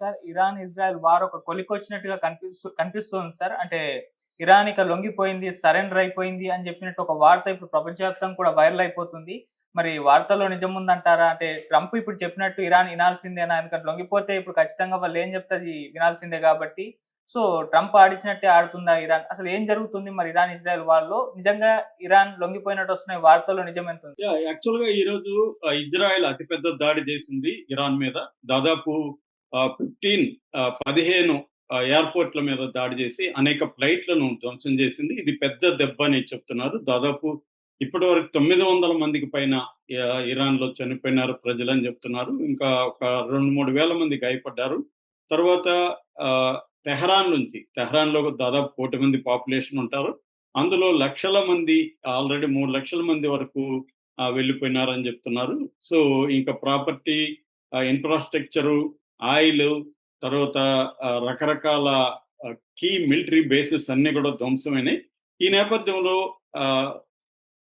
Sir Iran Israel war ఒక కొలికొచ్చినట్టుగా కనిపిస్తూ కనిపిస్తుంది సార్. అంటే ఇరాన్ ఇక లొంగిపోయింది సరెండర్ అయిపోయింది అని చెప్పినట్టు ఒక వార్త ఇప్పుడు ప్రపంచవ్యాప్తం కూడా వైరల్ అయిపోతుంది. మరి వార్తల్లో నిజం ఉందంటారా? అంటే ట్రంప్ ఇప్పుడు చెప్పినట్టు ఇరాన్ వినాల్సిందేనా? ఎందుకంటే లొంగిపోతే ఇప్పుడు ఖచ్చితంగా వాళ్ళు ఏం చెప్తుంది వినాల్సిందే కాబట్టి. సో ట్రంప్ ఆడించినట్టే ఆడుతుందా ఇరాన్? అసలు ఏం జరుగుతుంది మరి ఇరాన్ ఇజ్రాయెల్ వాళ్ళు నిజంగా ఇరాన్ లొంగిపోయినట్టు వస్తున్నాయి వార్తల్లో నిజం ఎంత ఉంది? యాక్చువల్గా ఈ రోజు ఇజ్రాయెల్ అతిపెద్ద దాడి చేసింది ఇరాన్ మీద. దాదాపు ఫిఫ్టీన్ పదిహేను ఎయిర్పోర్ట్ల మీద దాడి చేసి అనేక ఫ్లైట్లను ధ్వంసం చేసింది. ఇది పెద్ద దెబ్బ అని చెప్తున్నారు. దాదాపు ఇప్పటి వరకు తొమ్మిది వందల మందికి పైన ఇరాన్లో ఇరాన్లో చనిపోయినారు ప్రజలు అని చెప్తున్నారు. ఇంకా ఒక రెండు మూడు వేల మంది గాయపడ్డారు. తర్వాత ఆ, తెహరాన్ నుంచి తెహరాన్లో దాదాపు కోటి మంది పాపులేషన్ ఉంటారు. అందులో లక్షల మంది ఆల్రెడీ మూడు లక్షల మంది వరకు వెళ్ళిపోయినారని చెప్తున్నారు. సో ఇంకా ప్రాపర్టీ ఇన్ఫ్రాస్ట్రక్చరు ఆయిల్ తర్వాత రకరకాల కీ మిలిటరీ బేసెస్ అన్ని కూడా ధ్వంసమైనాయి. ఈ నేపథ్యంలో ఆ,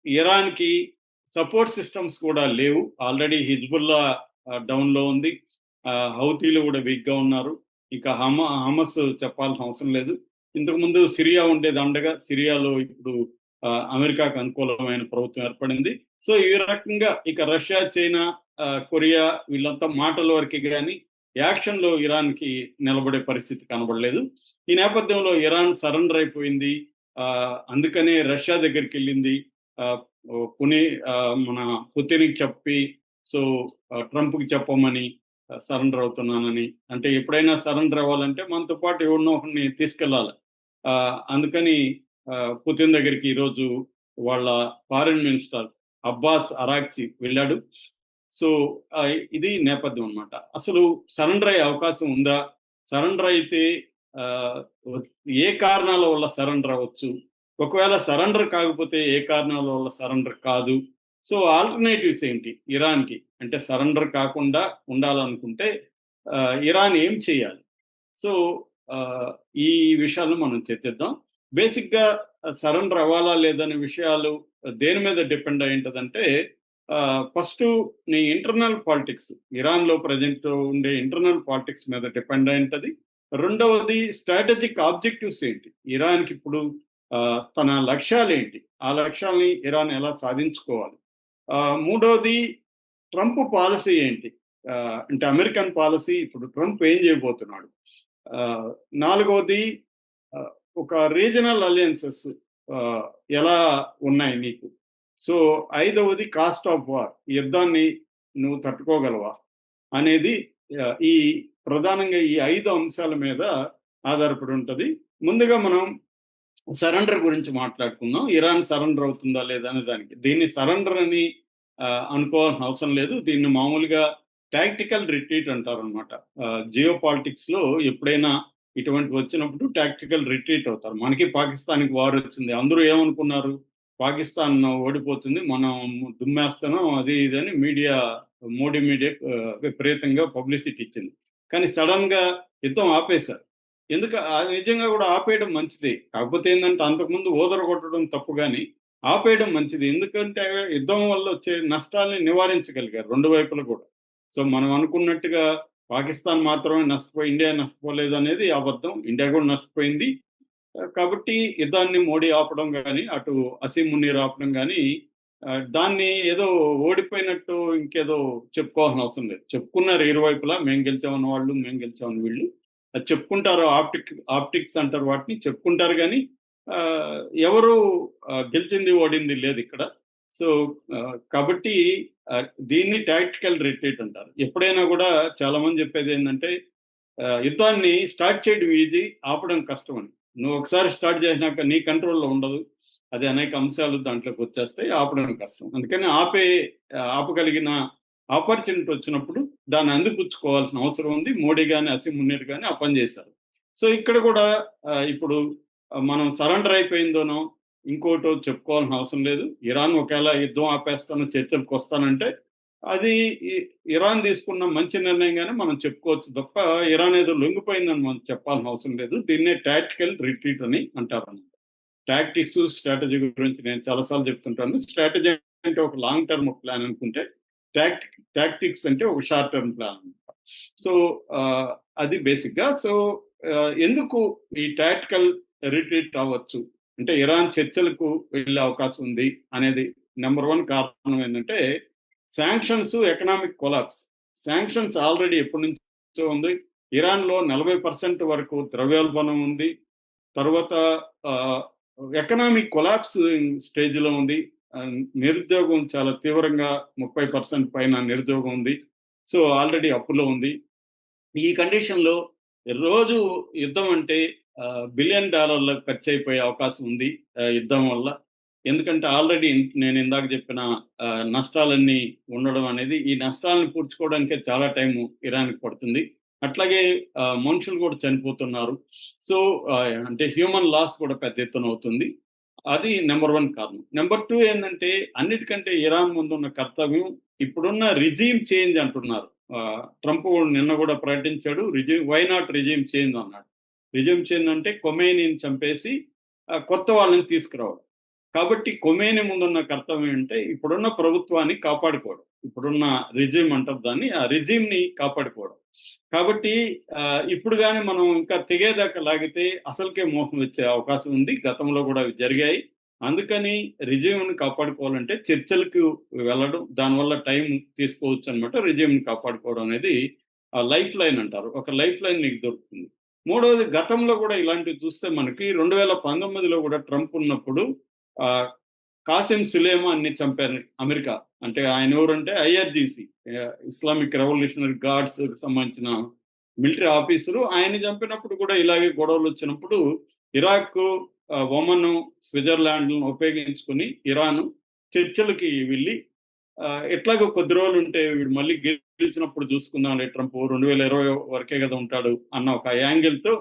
ఇరాన్కి సపోర్ట్ సిస్టమ్స్ కూడా లేవు. ఆల్రెడీ హిజ్బుల్లా డౌన్లో ఉంది. ఆ, హౌతీలు కూడా వీక్గా ఉన్నారు. ఇంకా హమ హమస్ చెప్పాల్సిన అవసరం లేదు. ఇంతకు ముందు సిరియా ఉండేది అండగా. సిరియాలో ఇప్పుడు అమెరికాకు అనుకూలమైన ప్రభుత్వం ఏర్పడింది. సో ఈ రకంగా ఇక రష్యా చైనా కొరియా వీళ్ళంతా మాటల వరకు కానీ యాక్షన్లో ఇరాన్కి నిలబడే పరిస్థితి కనబడలేదు. ఈ నేపథ్యంలో ఇరాన్ సరెండర్ అయిపోయింది. ఆ, అందుకనే రష్యా దగ్గరికి వెళ్ళింది ఆ, ఆ, మన పుతిన్కి చెప్పి సో ట్రంప్కి చెప్పమని సరెండర్ అవుతున్నానని. అంటే ఎప్పుడైనా సరెండర్ అవ్వాలంటే మనతో పాటు ఎవరినో ఒకరిని తీసుకెళ్ళాలి. ఆ, అందుకని ఆ, పుతిన్ దగ్గరికి ఈరోజు వాళ్ళ ఫారిన్ మినిస్టర్ అబ్బాస్ అరాక్చి వెళ్ళాడు. సో ఇది నేపథ్యం అన్నమాట. అసలు సరెండర్ అయ్యే అవకాశం ఉందా? సరెండర్ అయితే ఏ కారణాల వల్ల సరెండర్ అవ్వచ్చు? ఒకవేళ సరెండర్ కాకపోతే ఏ కారణాల వల్ల సరెండర్ కాదు? సో ఆల్టర్నేటివ్స్ ఏంటి ఇరాన్కి? అంటే సరెండర్ కాకుండా ఉండాలనుకుంటే ఇరాన్ ఏం చేయాలి? సో ఈ విషయాలను మనం చర్చిద్దాం. బేసిక్గా సరెండర్ అవ్వాలా లేదనే విషయాలు దేని మీద డిపెండ్ అయి ఉంటుందంటే ఫస్ట్ నీ ఇంటర్నల్ పాలిటిక్స్ ఇరాన్లో ప్రజెంట్ ఉండే ఇంటర్నల్ పాలిటిక్స్ మీద డిపెండ్ అయి ఉంటుంది రెండవది స్ట్రాటజిక్ ఆబ్జెక్టివ్స్ ఏంటి? ఇరాన్కి ఇప్పుడు ఆ, తన లక్ష్యాలు ఏంటి ఆ లక్ష్యాలని ఇరాన్ ఎలా సాధించుకోవాలి? ఆ, మూడవది ట్రంప్ పాలసీ ఏంటి? అంటే అమెరికన్ పాలసీ ఇప్పుడు ట్రంప్ ఏం చేయబోతున్నాడు? నాలుగవది ఒక రీజనల్ అలయన్సెస్ ఎలా ఉన్నాయి నీకు? సో ఐదవది కాస్ట్ ఆఫ్ వార్ యుద్ధాన్ని నువ్వు తట్టుకోగలవా? అనేది ఈ ప్రధానంగా ఈ ఐదు అంశాల మీద ఆధారపడి ఉంటుంది. ముందుగా మనం సరెండర్ గురించి మాట్లాడుకుందాం. ఇరాన్ సరెండర్ అవుతుందా లేదా అనే దానికి. దీన్ని సరెండర్ అని అనుకోవాల్సిన అవసరం లేదు. దీన్ని మామూలుగా టాక్టికల్ రిట్రీట్ అంటారు అనమాట జియో పాలిటిక్స్లో ఎప్పుడైనా ఇటువంటి వచ్చినప్పుడు టాక్టికల్ రిట్రీట్ అవుతారు. మనకి పాకిస్తాన్కి వార్ వచ్చింది. అందరూ ఏమనుకున్నారు? పాకిస్తాన్ ఓడిపోతుంది మనం దుమ్మేస్తాం అది ఇది అని మీడియా మోడీ మీడియా విపరీతంగా పబ్లిసిటీ ఇచ్చింది. కానీ సడన్గా యుద్ధం ఆపేశారు. ఎందుకు నిజంగా కూడా ఆపేయడం మంచిది. కాకపోతే ఏంటంటే అంతకుముందు ఓదర కొట్టడం తప్పు కానీ ఆపేయడం మంచిది. ఎందుకంటే యుద్ధం వల్ల వచ్చే నష్టాలని నివారించగలిగారు రెండు వైపులు కూడా. సో మనం అనుకున్నట్టుగా పాకిస్తాన్ మాత్రమే నష్టపోయి ఇండియా నష్టపోలేదు అనేది అబద్ధం. ఇండియా కూడా నష్టపోయింది. కాబట్టి యుద్ధాన్ని మోడీ ఆపడం కానీ అటు అసీం మునీర్ ఆపడం కానీ దాన్ని ఏదో ఓడిపోయినట్టు ఇంకేదో చెప్పుకోవాల్సిన అవసరం లేదు. చెప్పుకున్నారు ఇరువైపులా మేము గెలిచామన్న వాళ్ళు మేము గెలిచామని వీళ్ళు. అది చెప్పుకుంటారు ఆప్టిక్ ఆప్టిక్స్ అంటారు వాటిని చెప్పుకుంటారు కానీ ఆ, ఎవరు గెలిచింది ఓడింది లేదు ఇక్కడ. సో కాబట్టి దీన్ని టాక్టికల్ రిట్రీట్ అంటారు. ఎప్పుడైనా కూడా చాలా మంది చెప్పేది ఏంటంటే ఆ, యుద్ధాన్ని స్టార్ట్ చేయడం ఈజీ ఆపడం కష్టం అని. నువ్వు ఒకసారి స్టార్ట్ చేసినాక నీ కంట్రోల్లో ఉండదు. అది అనేక అంశాలు దాంట్లోకి వచ్చేస్తాయి ఆపడం కష్టం. అందుకని ఆపే ఆపగలిగిన ఆపర్చునిటీ వచ్చినప్పుడు దాన్ని అందిపుచ్చుకోవాల్సిన అవసరం ఉంది. మోడీ కానీ అసీం మున్నీర్ కానీ ఆ పని చేశారు. సో ఇక్కడ కూడా ఇప్పుడు మనం సరెండర్ అయిపోయిందోనో ఇంకోటో చెప్పుకోవాల్సిన అవసరం లేదు. ఇరాన్ ఒకవేళ యుద్ధం ఆపేస్తాను చర్చలకు వస్తానంటే అది ఇరాన్ తీసుకున్న మంచి నిర్ణయంగానే మనం చెప్పుకోవచ్చు తప్ప ఇరాన్ ఏదో లొంగిపోయిందని మనం చెప్పాల్సిన అవసరం లేదు. దీన్నే టాక్టికల్ రిట్రీట్ అని అంటారు అన్నమాట టాక్టిక్స్ స్ట్రాటజీ గురించి నేను చాలాసార్లు చెప్తుంటాను. స్ట్రాటజీ అంటే ఒక లాంగ్ టర్మ్ ప్లాన్ అనుకుంటే టాక్టిక్ టాక్టిక్స్ అంటే ఒక షార్ట్ టర్మ్ ప్లాన్ సో అది బేసిక్గా. సో ఎందుకు ఈ టాక్టికల్ రిట్రీట్ అవ్వచ్చు అంటే ఇరాన్ చర్చలకు వెళ్ళే అవకాశం ఉంది అనేది నెంబర్ వన్ కారణం ఏంటంటే sanctions economic collapse sanctions already ఎప్పటి నుంచో ఉంది. ఇరాన్లో నలభై పర్సెంట్ వరకు ద్రవ్యోల్బణం ఉంది. తర్వాత ఎకనామిక్ కొలాప్స్ స్టేజ్లో ఉంది. నిరుద్యోగం చాలా తీవ్రంగా ముప్పై పర్సెంట్ పైన నిరుద్యోగం ఉంది. సో ఆల్రెడీ అప్పులో ఉంది. ఈ కండిషన్లో రోజు యుద్ధం అంటే బిలియన్ డాలర్ల ఖర్చు అయిపోయే అవకాశం ఉంది యుద్ధం వల్ల. ఎందుకంటే ఆల్రెడీ నేను ఇందాక చెప్పిన నష్టాలన్నీ ఉండడం అనేది ఈ నష్టాలను పూడ్చుకోవడానికే చాలా టైం ఇరాన్కి పడుతుంది. అట్లాగే మనుషులు కూడా చనిపోతున్నారు. సో అంటే హ్యూమన్ లాస్ కూడా పెద్ద ఎత్తున అవుతుంది. అది నెంబర్ వన్ కారణం. నెంబర్ టూ ఏంటంటే అన్నిటికంటే ఇరాన్ ముందున్న కర్తవ్యం ఇప్పుడున్న రిజీమ్ చేంజ్ అంటున్నారు. ట్రంప్ నిన్న కూడా ప్రకటించాడు regime why not regime change అన్నాడు. రిజీమ్ చేంజ్ అంటే కొమేనిని చంపేసి కొత్త వాళ్ళని తీసుకురావడం. కాబట్టి కొమేని ముందున్న కర్తవ్యం అంటే ఇప్పుడున్న ప్రభుత్వాన్ని కాపాడుకోవడం. ఇప్పుడున్న రిజిమ్ అంటారు దాన్ని ఆ రిజిమ్ని కాపాడుకోవడం. కాబట్టి ఇప్పుడు కానీ మనం ఇంకా తెగేదాకా లాగితే అసలుకే మోసం వచ్చే అవకాశం ఉంది. గతంలో కూడా అవి జరిగాయి. అందుకని రిజ్యూమ్ని కాపాడుకోవాలంటే చర్చలకు వెళ్ళడం దానివల్ల టైం తీసుకోవచ్చు అనమాట రిజ్యూమ్ని కాపాడుకోవడం అనేది లైఫ్ లైన్ అంటారు. ఒక లైఫ్ లైన్ నీకు దొరుకుతుంది. మూడవది గతంలో కూడా ఇలాంటివి చూస్తే మనకి రెండు వేల పంతొమ్మిదిలో కూడా ట్రంప్ ఉన్నప్పుడు కాసిం సులేమాన్ని చంపారు అమెరికా. అంటే ఆయన ఎవరంటే ఐఆర్జీసీ ఇస్లామిక్ రెవల్యూషనరీ గార్డ్స్ సంబంధించిన మిలిటరీ ఆఫీసరు. ఆయన చంపినప్పుడు కూడా ఇలాగే గొడవలు వచ్చినప్పుడు ఇరాక్ ఒమన్ స్విట్జర్లాండ్ను ఉపయోగించుకుని ఇరాన్ చర్చలకి వెళ్ళి ఎట్లాగో కొద్ది రోజులు ఉంటే వీడు మళ్ళీ గెలిచినప్పుడు చూసుకుందాం ట్రంప్ రెండు వేల ఇరవై వరకే కదా ఉంటాడు అన్న ఒక యాంగిల్తో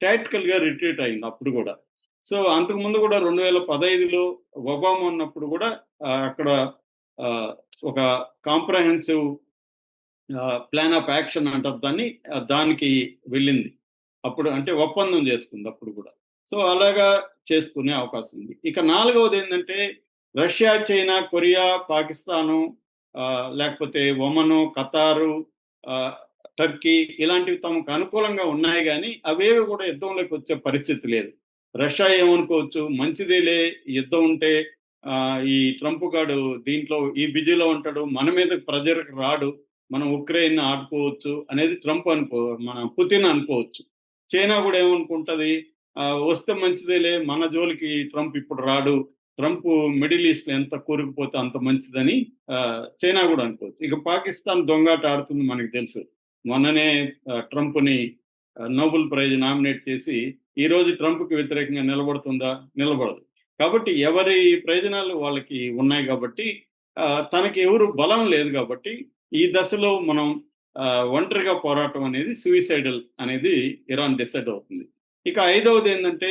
టాక్టికల్గా రిట్రీట్ అయింది అప్పుడు కూడా. సో అంతకు ముందు కూడా రెండు వేల పదహైదులో ఒబామా ఉన్నప్పుడు కూడా అక్కడ ఒక కాంప్రహెన్సివ్ ప్లాన్ ఆఫ్ యాక్షన్ అంటారు దాన్ని దానికి వెళ్ళింది. అప్పుడు అంటే ఒప్పందం చేసుకుంది అప్పుడు కూడా. సో అలాగా చేసుకునే అవకాశం ఉంది. ఇక నాలుగవది ఏంటంటే రష్యా చైనా కొరియా పాకిస్తాను లేకపోతే ఒమను ఖతారు టర్కీ ఇలాంటివి తమకు అనుకూలంగా ఉన్నాయి కానీ అవేవి కూడా యుద్ధంలోకి వచ్చే పరిస్థితి లేదు. రష్యా ఏమనుకోవచ్చు? మంచిదేలే యుద్ధం ఉంటే ఈ ట్రంప్ గాడు దీంట్లో ఈ బిజీలో ఉంటాడు మన మీద ప్రజలకు రాడు మనం ఉక్రెయిన్ ఆడుకోవచ్చు అనేది ట్రంప్ అనుకో మన పుతిన్ అనుకోవచ్చు. చైనా కూడా ఏమనుకుంటది? వస్తే మంచిదేలే మన జోలికి ట్రంప్ ఇప్పుడు రాడు ట్రంప్ మిడిల్ ఈస్ట్ ఎంత కూరుకుపోతే అంత మంచిదని చైనా కూడా అనుకోవచ్చు. ఇక పాకిస్తాన్ దొంగాట ఆడుతుంది మనకు తెలుసు. మొన్ననే ట్రంప్ని నోబెల్ ప్రైజ్ నామినేట్ చేసి ఈ రోజు ట్రంప్కి వ్యతిరేకంగా నిలబడుతుందా? నిలబడదు. కాబట్టి ఎవరి ప్రయోజనాలు వాళ్ళకి ఉన్నాయి కాబట్టి తనకి ఎవరు బలం లేదు కాబట్టి ఈ దశలో మనం ఒంటరిగా పోరాటం అనేది సూయిసైడల్ అనేది ఇరాన్ డిసైడ్ అవుతుంది. ఇక ఐదవది ఏంటంటే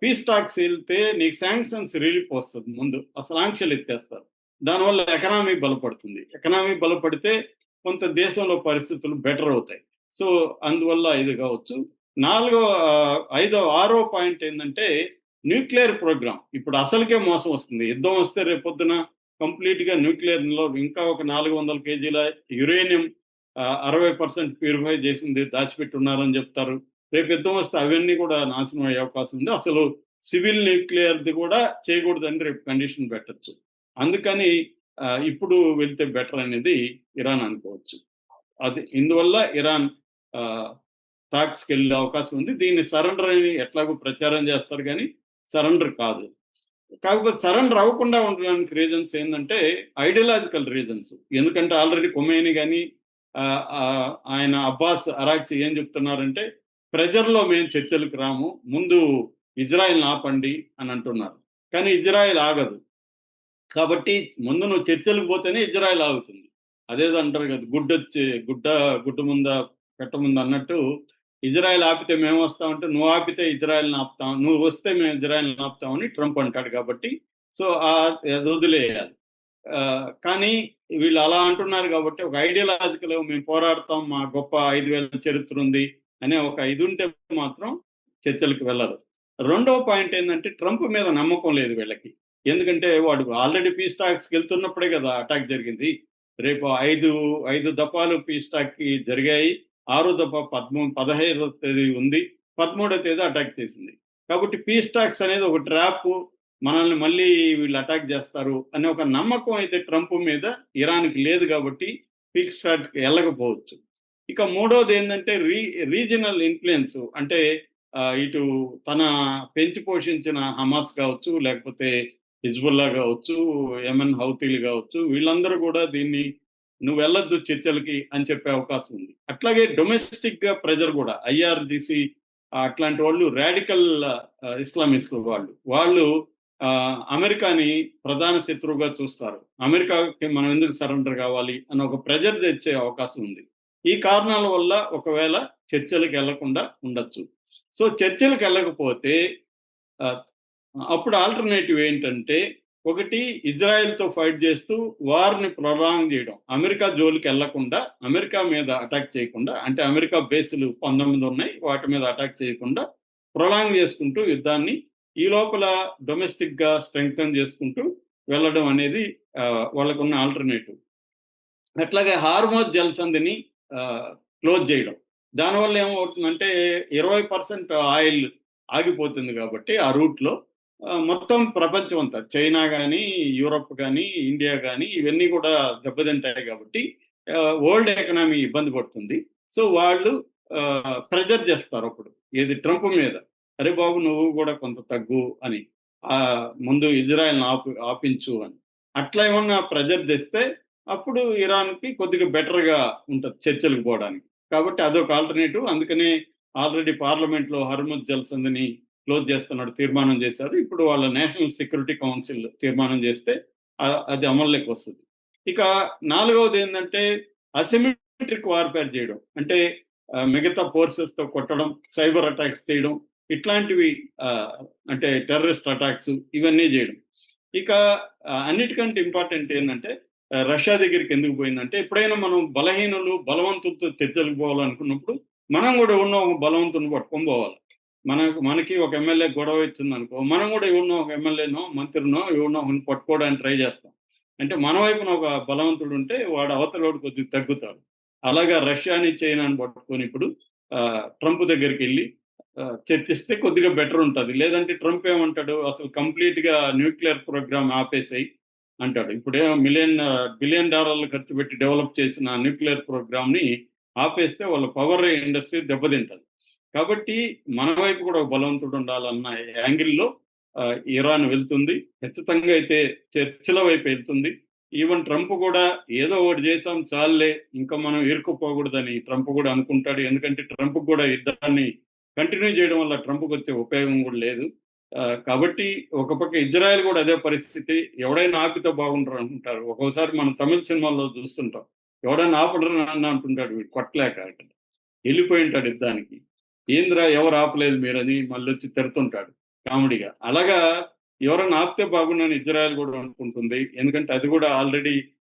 పీస్ టాక్స్ వెళ్తే నీకు శాంక్షన్స్ రిలీఫ్ వస్తుంది ముందు. అసలు ఆంక్షలు ఎత్తేస్తారు. దానివల్ల ఎకనామీ బలపడుతుంది. ఎకనామీ బలపడితే కొంత దేశంలో పరిస్థితులు బెటర్ అవుతాయి. సో అందువల్ల ఇది కావచ్చు. నాలుగో ఐదో ఆరో పాయింట్ ఏంటంటే న్యూక్లియర్ ప్రోగ్రామ్. ఇప్పుడు అసలుకే మోసం వస్తుంది. యుద్ధం వస్తే రేపొద్దున కంప్లీట్గా న్యూక్లియర్లో ఇంకా ఒక నాలుగు వందల కేజీల యురేనియం అరవై పర్సెంట్ ప్యూరిఫై చేసింది దాచిపెట్టున్నారని చెప్తారు. రేపు యుద్ధం వస్తే అవన్నీ కూడా నాశనం అయ్యే అవకాశం ఉంది. అసలు సివిల్ న్యూక్లియర్ది కూడా చేయకూడదని రేపు కండిషన్ పెట్టచ్చు. అందుకని ఇప్పుడు వెళ్తే బెటర్ అనేది ఇరాన్ అనుకోవచ్చు. అది ఇందువల్ల ఇరాన్ టాక్స్కి వెళ్ళే అవకాశం ఉంది. దీన్ని సరెండర్ అని ఎట్లాగో ప్రచారం చేస్తారు కానీ సరెండర్ కాదు. కాకపోతే సరెండర్ అవ్వకుండా ఉండడానికి రీజన్స్ ఏంటంటే ఐడియలాజికల్ రీజన్స్. ఎందుకంటే ఆల్రెడీ కొమేని కానీ ఆయన అబ్బాస్ అరాక్చి ఏం చెప్తున్నారంటే ప్రెజర్లో మేము చర్చలకు రాము ముందు ఇజ్రాయెల్ ఆపండి అని అంటున్నారు. కానీ ఇజ్రాయెల్ ఆగదు. కాబట్టి ముందు నువ్వు చర్చలకు పోతేనే ఇజ్రాయెల్ ఆగుతుంది. అదేదో అంటారు కదా గుడ్డ గుడ్డ గుడ్డ ముంద పెట్ట ముందు అన్నట్టు ఇజ్రాయెల్ ఆపితే మేము వస్తామంటే నువ్వు ఆపితే ఇజ్రాయెల్ని ఆపుతాం నువ్వు వస్తే మేము ఇజ్రాయెల్ని ఆపుతామని ట్రంప్ అంటాడు కాబట్టి సో ఆ వదిలేయాలి. కానీ వీళ్ళు అలా అంటున్నారు కాబట్టి ఒక ఐడియాలజికల్ మేము పోరాడతాం మా గొప్ప ఐదు వేల చరిత్ర ఉంది అనే ఒక ఇది ఉంటే మాత్రం చర్చలకు వెళ్ళరు. రెండవ పాయింట్ ఏంటంటే ట్రంప్ మీద నమ్మకం లేదు వీళ్ళకి. ఎందుకంటే వాడు ఆల్రెడీ పీస్ టాక్స్కి వెళ్తున్నప్పుడే కదా అటాక్ జరిగింది. రేపు ఐదు ఐదు దఫాలు పీస్ టాక్కి జరిగాయి. ఆరో దఫా పద్మూ పదహైదో తేదీ ఉంది. పదమూడో తేదీ అటాక్ చేసింది. కాబట్టి పీస్ టాక్స్ అనేది ఒక ట్రాప్ మనల్ని మళ్ళీ వీళ్ళు అటాక్ చేస్తారు అనే ఒక నమ్మకం అయితే ట్రంప్ మీద ఇరాన్కి లేదు కాబట్టి పీస్ టాక్ వెళ్ళకపోవచ్చు. ఇక మూడోది ఏంటంటే రీ రీజనల్ ఇన్ఫ్లుయెన్స్ అంటే ఇటు తన పెంచి పోషించిన హమాస్ కావచ్చు లేకపోతే హిజ్బుల్లా కావచ్చు ఎమన్ హౌతీలు కావచ్చు వీళ్ళందరూ కూడా దీన్ని నువ్వు వెళ్ళొద్దు చర్చలకి అని చెప్పే అవకాశం ఉంది. అట్లాగే డొమెస్టిక్గా ప్రెజర్ కూడా ఐఆర్జిసి అట్లాంటి వాళ్ళు రాడికల్ ఇస్లామిస్టులు వాళ్ళు. వాళ్ళు అమెరికాని ప్రధాన శత్రువుగా చూస్తారు. అమెరికాకి మనం ఎందుకు సరెండర్ కావాలి అని ఒక ప్రెజర్ తెచ్చే అవకాశం ఉంది. ఈ కారణాల వల్ల ఒకవేళ చర్చలకు వెళ్ళకుండా ఉండొచ్చు. సో చర్చలకు వెళ్ళకపోతే అప్పుడు ఆల్టర్నేటివ్ ఏంటంటే ఒకటి ఇజ్రాయెల్తో ఫైట్ చేస్తూ వార్ని ప్రొలాంగ్ చేయడం. అమెరికా జోలికి వెళ్ళకుండా అమెరికా మీద అటాక్ చేయకుండా అంటే అమెరికా బేసులు పంతొమ్మిది ఉన్నాయి వాటి మీద అటాక్ చేయకుండా ప్రొలాంగ్ చేసుకుంటూ యుద్ధాన్ని ఈ లోపల డొమెస్టిక్గా స్ట్రెంగ్తన్ చేసుకుంటూ వెళ్ళడం అనేది వాళ్ళకున్న ఆల్టర్నేటివ్. అట్లాగే హార్మోజ్ జలసంధిని క్లోజ్ చేయడం. దానివల్ల ఏమవుతుందంటే ఇరవై పర్సెంట్ ఆయిల్ ఆగిపోతుంది కాబట్టి ఆ రూట్లో మొత్తం ప్రపంచం అంతా. చైనా కానీ యూరప్ కానీ ఇండియా కానీ ఇవన్నీ కూడా దెబ్బతింటాయి కాబట్టి వరల్డ్ ఎకనామీ ఇబ్బంది పడుతుంది. సో వాళ్ళు ప్రెజర్ చేస్తారు అప్పుడు. ఏది ట్రంప్ మీద అరే బాబు నువ్వు కూడా కొంత తగ్గు అని. ముందు ఇజ్రాయెల్ని ఆపి ఆపించు అని. అట్లా ఏమన్నా ప్రెజర్ తెస్తే అప్పుడు ఇరాన్కి కొద్దిగా బెటర్గా ఉంటుంది చర్చలకు పోవడానికి. కాబట్టి అదొక ఆల్టర్నేటివ్. అందుకనే ఆల్రెడీ పార్లమెంట్లో హర్ముద్ జల్సందని క్లోజ్ చేస్తున్నాడు తీర్మానం చేశారు ఇప్పుడు వాళ్ళ నేషనల్ సెక్యూరిటీ కౌన్సిల్ తీర్మానం చేస్తే అది అమల్లోకి వస్తుంది. ఇక నాలుగవది ఏంటంటే అసిమెట్రిక్ వార్ఫేర్ చేయడం. అంటే మిగతా ఫోర్సెస్తో కొట్టడం సైబర్ అటాక్స్ చేయడం ఇట్లాంటివి అంటే టెర్రరిస్ట్ అటాక్స్ ఇవన్నీ చేయడం. ఇక అన్నిటికంటే ఇంపార్టెంట్ ఏంటంటే రష్యా దగ్గరికి ఎందుకు పోయిందంటే ఎప్పుడైనా మనం బలహీనులు బలవంతులతో చర్చలకు పోవాలనుకున్నప్పుడు మనం కూడా ఉన్న బలవంతుని పట్టుకొని పోవాలి. మనకు మనకి ఒక ఎమ్మెల్యే గొడవ ఇచ్చింది అనుకో మనం కూడా ఎవరినో ఒక ఎమ్మెల్యేనో మంత్రినో ఎవరినో ఒకరిని పట్టుకోవడానికి ట్రై చేస్తాం. అంటే మన వైపున ఒక బలవంతుడు ఉంటే వాడు అవతలోడు కొద్దిగా తగ్గుతాడు. అలాగా రష్యాని చైనాని పట్టుకొని ఇప్పుడు ఆ, ట్రంప్ దగ్గరికి వెళ్ళి చర్చిస్తే కొద్దిగా బెటర్ ఉంటుంది. లేదంటే ట్రంప్ ఏమంటాడు అసలు కంప్లీట్గా న్యూక్లియర్ ప్రోగ్రామ్ ఆపేసాయి అంటాడు. ఇప్పుడే మిలియన్ బిలియన్ డాలర్లు ఖర్చు పెట్టి డెవలప్ చేసిన న్యూక్లియర్ ప్రోగ్రామ్ని ఆపేస్తే వాళ్ళ పవర్ ఇండస్ట్రీ దెబ్బతింటది. కాబట్టి మన వైపు కూడా ఒక బలవంతుడు ఉండాలన్న యాంగిల్లో ఇరాన్ వెళ్తుంది. ఖచ్చితంగా అయితే చర్చల వైపు వెళ్తుంది. ఈవెన్ ట్రంప్ కూడా ఏదో ఒకటి చేసాం చాలే ఇంకా మనం ఇరుక్కుపోకూడదని ట్రంప్ కూడా అనుకుంటాడు. ఎందుకంటే ట్రంప్ కూడా యుద్ధాన్ని కంటిన్యూ చేయడం వల్ల ట్రంప్కి వచ్చే ఉపయోగం కూడా లేదు. కాబట్టి ఒక పక్క ఇజ్రాయెల్ కూడా అదే పరిస్థితి. ఎవడైనా ఆపితే బాగుంటారు అనుకుంటారు ఒక్కోసారి మనం తమిళ సినిమాల్లో చూస్తుంటాం. ఎవడైనా ఆపడరు అన్న అంటుంటాడు వీడు కొట్టలేక వెళ్ళిపోయి ఉంటాడు యుద్ధానికి. ఏంద్రా ఎవరు ఆపలేదు మీరని మళ్ళీ వచ్చి తిడుతుంటాడు కామెడీగా. అలాగా ఎవరైనా ఆపితే బాగుండని ఇజ్రాయెల్ కూడా అనుకుంటుంది. ఎందుకంటే అది కూడా ఆల్రెడీ